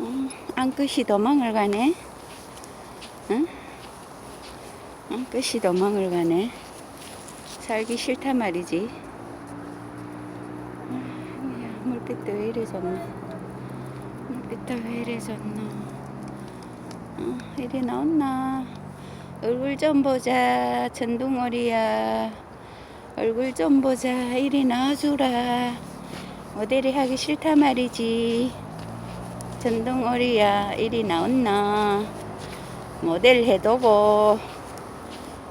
음, 안끝이 도망을 가네. 응? 안끝이 도망을 가네. 살기 싫단 말이지. 아, 물빛도 왜 이래 졌나? 물빛도 왜 이래 졌나? 어, 이리 나왔나? 얼굴 좀 보자, 전둥어리야. 얼굴 좀 보자, 이리 나와주라. 모델이 하기 싫단 말이지. 전둥어리야, 이리 나왔나? 모델 해도고.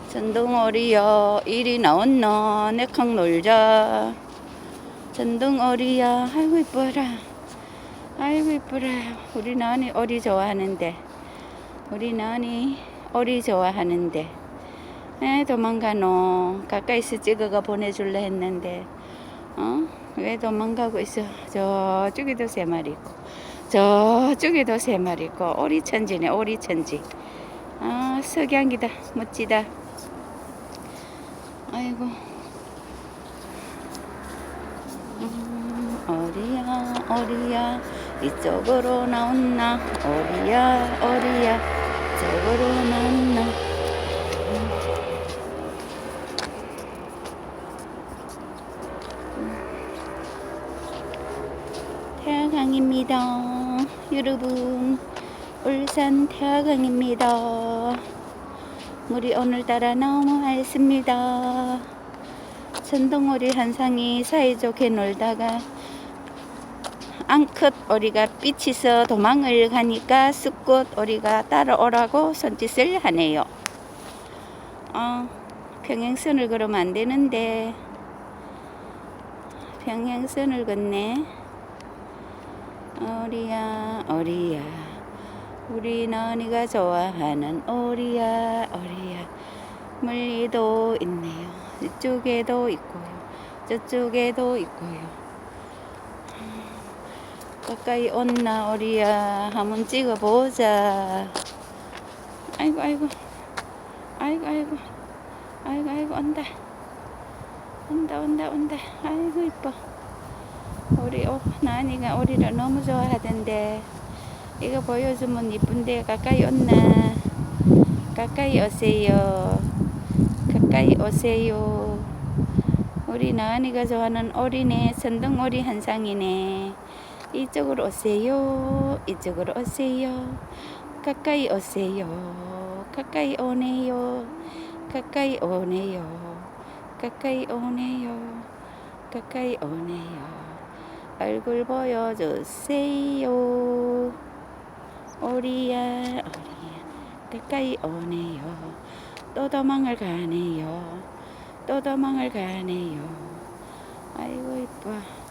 전둥어리야, 이리 나왔나? 내캉 놀자. 전둥어리야, 아이고 이뻐라. 아이고 이뻐라. 우리 나은이 어리 좋아하는데. 우리 나은이 어리 좋아하는데. 에 도망가노. 가까이서 찍어가 보내줄래 했는데. 어? 왜 도망가고 있어? 저쪽에도 세 마리 있고. 저쪽에도 세 마리 있고. 오리천지네, 오리천지. 아, 석양이다. 멋지다. 아이고. 음, 어리야, 어리야. 이쪽으로 나온나. 어리야, 어리야. 이쪽으로 나온나. 태화강입니다. 여러분, 울산 태화강입니다. 물이 오늘따라 너무 맑습니다. 전동오리 한 상이 사이좋게 놀다가 앙컷 오리가 삐치서 도망을 가니까 쑥꽃 오리가 따라오라고 손짓을 하네요. 어, 평행선을 걸으면 안 되는데 평행선을 걷네. 오리야, 오리야. 우리 너니가 좋아하는 오리야, 오리야. 멀리도 있네요. 이쪽에도 있고요. 저쪽에도 있고요. 가까이 온나 오리야. 한번 찍어보자. 아이고, 아이고. 아이고, 아이고. 아이고, 아이고, 온다. 온다, 온다, 온다. 아이고, 이뻐. 우리 오, 나은이가 오리를 너무 좋아하던데. 이거 보여주면 이쁜데 가까이 온나? 가까이 오세요. 가까이 오세요. 우리 나은이가 좋아하는 오리네 선등오리 한 상이네. 이쪽으로 오세요. 이쪽으로 오세요. 가까이 오세요. 가까이 오네요. 가까이 오네요. 가까이 오네요. 가까이 오네요 얼굴 보여주세요. 오리야, 오리야, 가까이 오네요. 또 도망을 가네요. 또 도망을 가네요. 아이고, 이뻐.